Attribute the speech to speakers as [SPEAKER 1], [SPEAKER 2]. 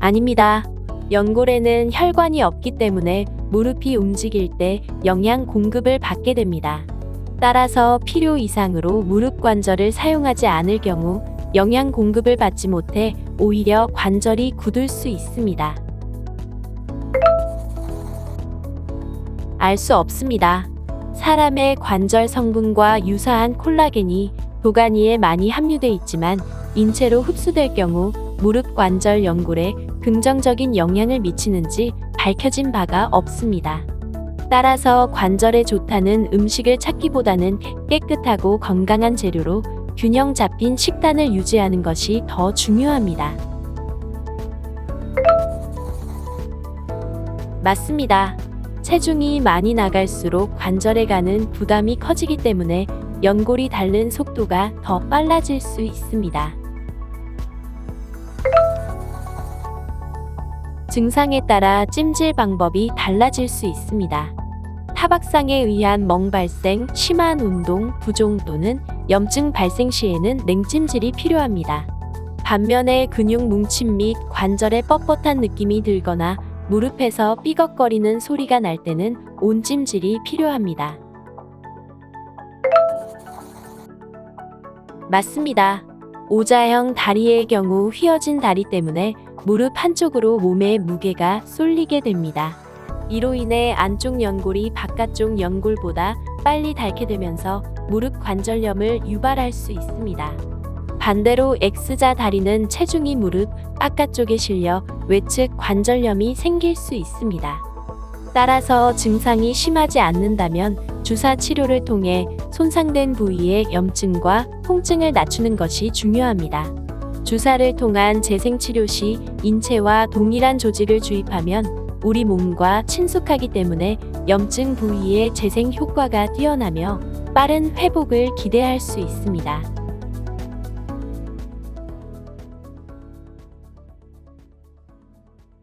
[SPEAKER 1] 아닙니다. 연골에는 혈관이 없기 때문에 무릎이 움직일 때 영양 공급을 받게 됩니다. 따라서 필요 이상으로 무릎 관절을 사용하지 않을 경우 영양 공급을 받지 못해 오히려 관절이 굳을 수 있습니다. 알 수 없습니다. 사람의 관절 성분과 유사한 콜라겐이 도가니에 많이 함유돼 있지만 인체로 흡수될 경우 무릎 관절 연골에 긍정적인 영향을 미치는지 밝혀진 바가 없습니다. 따라서 관절에 좋다는 음식을 찾기보다는 깨끗하고 건강한 재료로 균형 잡힌 식단을 유지하는 것이 더 중요합니다. 맞습니다. 체중이 많이 나갈수록 관절에 가는 부담이 커지기 때문에 연골이 닳는 속도가 더 빨라질 수 있습니다. 증상에 따라 찜질 방법이 달라질 수 있습니다. 타박상에 의한 멍 발생, 심한 운동, 부종 또는 염증 발생 시에는 냉찜질이 필요합니다. 반면에 근육 뭉침 및 관절에 뻣뻣한 느낌이 들거나 무릎에서 삐걱거리는 소리가 날 때는 온찜질이 필요합니다. 맞습니다. 오자형 다리의 경우 휘어진 다리 때문에 무릎 한쪽으로 몸의 무게가 쏠리게 됩니다. 이로 인해 안쪽 연골이 바깥쪽 연골보다 빨리 닳게 되면서 무릎 관절염을 유발할 수 있습니다. 반대로 X자 다리는 체중이 무릎 바깥쪽에 실려 외측 관절염이 생길 수 있습니다. 따라서 증상이 심하지 않는다면 주사 치료를 통해 손상된 부위의 염증과 통증을 낮추는 것이 중요합니다. 주사를 통한 재생 치료 시 인체와 동일한 조직을 주입하면 우리 몸과 친숙하기 때문에 염증 부위의 재생 효과가 뛰어나며 빠른 회복을 기대할 수 있습니다.